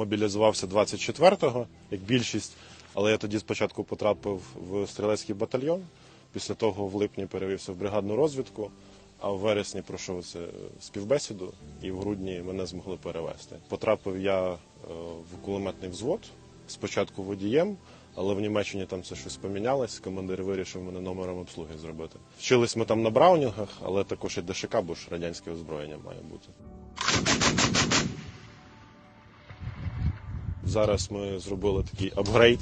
мобілізувався 24-го, як більшість, але я тоді спочатку потрапив в стрілецький батальйон. Після того в липні перевівся в бригадну розвідку, а в вересні пройшов це співбесіду, і в грудні мене змогли перевести. Потрапив я е, в кулеметний взвод, спочатку водієм, але в Німеччині там це щось помінялось. Командир вирішив мене номером обслуги зробити. Вчились ми там на браунінгах, але також і ДШК, бо ж радянське озброєння має бути. Зараз ми зробили такий апгрейд.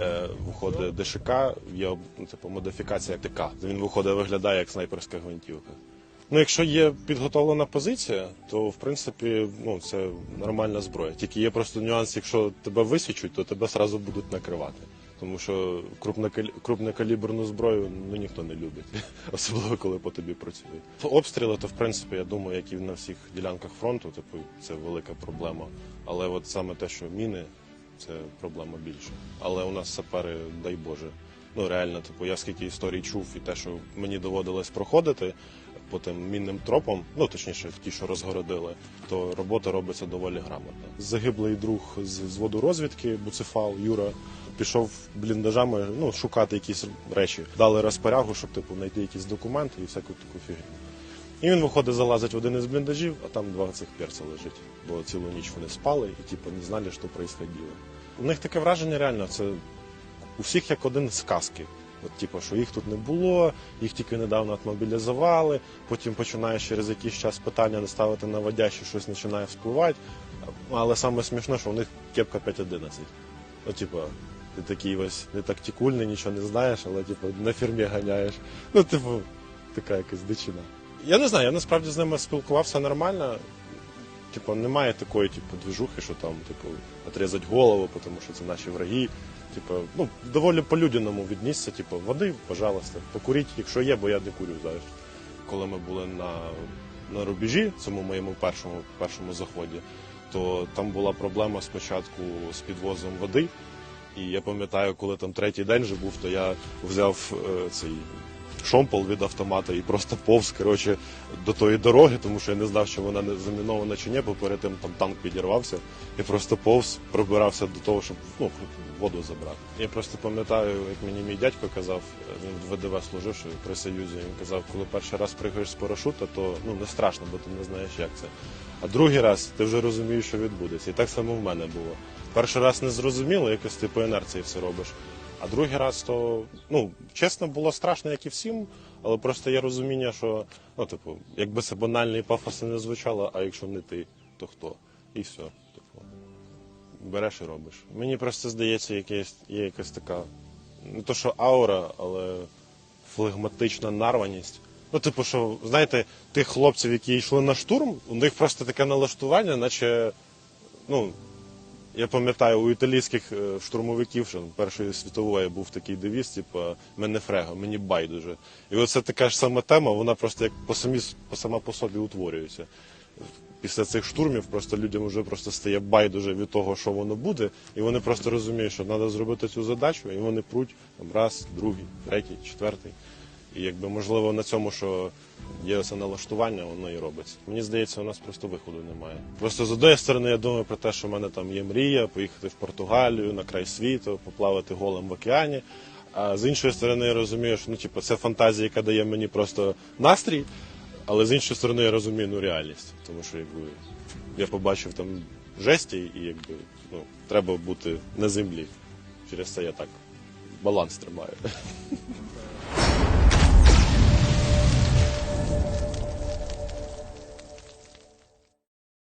Е, Виходить ДШК, є ну, типу, модифікація ТК. Він виходить, виглядає як снайперська гвинтівка. Ну, якщо є підготовлена позиція, то в принципі ну, це нормальна зброя. Тільки є просто нюанс, якщо тебе висічуть, то тебе одразу будуть накривати. Тому що крупнокалі- крупнокаліберну зброю ну, ніхто не любить, особливо коли по тобі працюють. Обстріли, то в принципі, я думаю, як і на всіх ділянках фронту, типу, це велика проблема. Але от саме те, що міни, це проблема більша. Але у нас сапери, дай Боже. Ну реально, типу, я скільки історій чув, і те, що мені доводилось проходити по тим мінним тропам, ну точніше, ті, що розгородили, то робота робиться доволі грамотно. Загиблий друг з зводу розвідки Буцефал Юра пішов бліндажами ну, шукати якісь речі. Дали розпорягу, щоб типу знайти якісь документи і всяку таку фігню. І він виходить, залазить в один із бліндажів, а там два цих перця лежить. Бо цілу ніч вони спали і типу, не знали, що происходило. У них таке враження реально, це у всіх як один з казки. От, типу, що їх тут не було, їх тільки недавно мобілізували, потім починаєш через якийсь час питання ставити на водящі, щось починає вспливати. Але саме смішне, що у них кепка 5.11. Ну, типу, ти такий ось не тактикульний, нічого не знаєш, але типу, на фірмі ганяєш. Ну, типу, така якась дичина. Я не знаю, я насправді з ними спілкувався нормально. Типу, немає такої, типу, движухи, що там, типу, отрізать голову, тому що це наші враги. Типу, ну, доволі по-людяному віднісся, типу, води, пожалуйста, покуріть, якщо є, бо я не курю зараз. Коли ми були на, на рубежі, цьому моєму першому, першому заході, то там була проблема спочатку з підвозом води. І я пам'ятаю, коли там третій день вже був, то я взяв е, цей шомпол від автомата і просто повз коротше, до тої дороги, тому що я не знав, що вона не замінована чи ні, бо перед тим там танк підірвався. І просто повз пробирався до того, щоб ну, воду забрати. Я просто пам'ятаю, як мені мій дядько казав, він в ВДВ служив ще при Союзі. Він казав, коли перший раз пригаєш з парашута, то ну не страшно, бо ти не знаєш, як це. А другий раз ти вже розумієш, що відбудеться. І так само в мене було. Перший раз не зрозуміло, якось ти по інерції все робиш. А другий раз то, ну, чесно, було страшно, як і всім, але просто є розуміння, що, ну, типу, якби це банально і пафосно не звучало, а якщо не ти, то хто? І все. Типу, береш і робиш. Мені просто здається, якесь, є якась така, не то що аура, але флегматична нарваність. Ну, типу, що, знаєте, тих хлопців, які йшли на штурм, у них просто таке налаштування, наче, ну, я пам'ятаю, у італійських е, штурмовиків що Першої світової був такий девіз, типу, мене фрега, мені байдуже. І оце така ж сама тема, вона просто як по самі по сама по собі утворюється. Після цих штурмів просто людям вже просто стає байдуже від того, що воно буде, і вони просто розуміють, що треба зробити цю задачу, і вони пруть там, раз, другий, третій, четвертий. І якби можливо на цьому, що є це налаштування, воно і робиться. Мені здається, у нас просто виходу немає. Просто з однієї сторони, я думаю про те, що в мене там є мрія поїхати в Португалію на край світу, поплавати голим в океані. А з іншої сторони, я розумію, що ну, типу, це фантазія, яка дає мені просто настрій. Але з іншої сторони, я розумію ну, реальність, тому що якби я побачив там жесті, і якби ну, треба бути на землі. Через це я так баланс тримаю.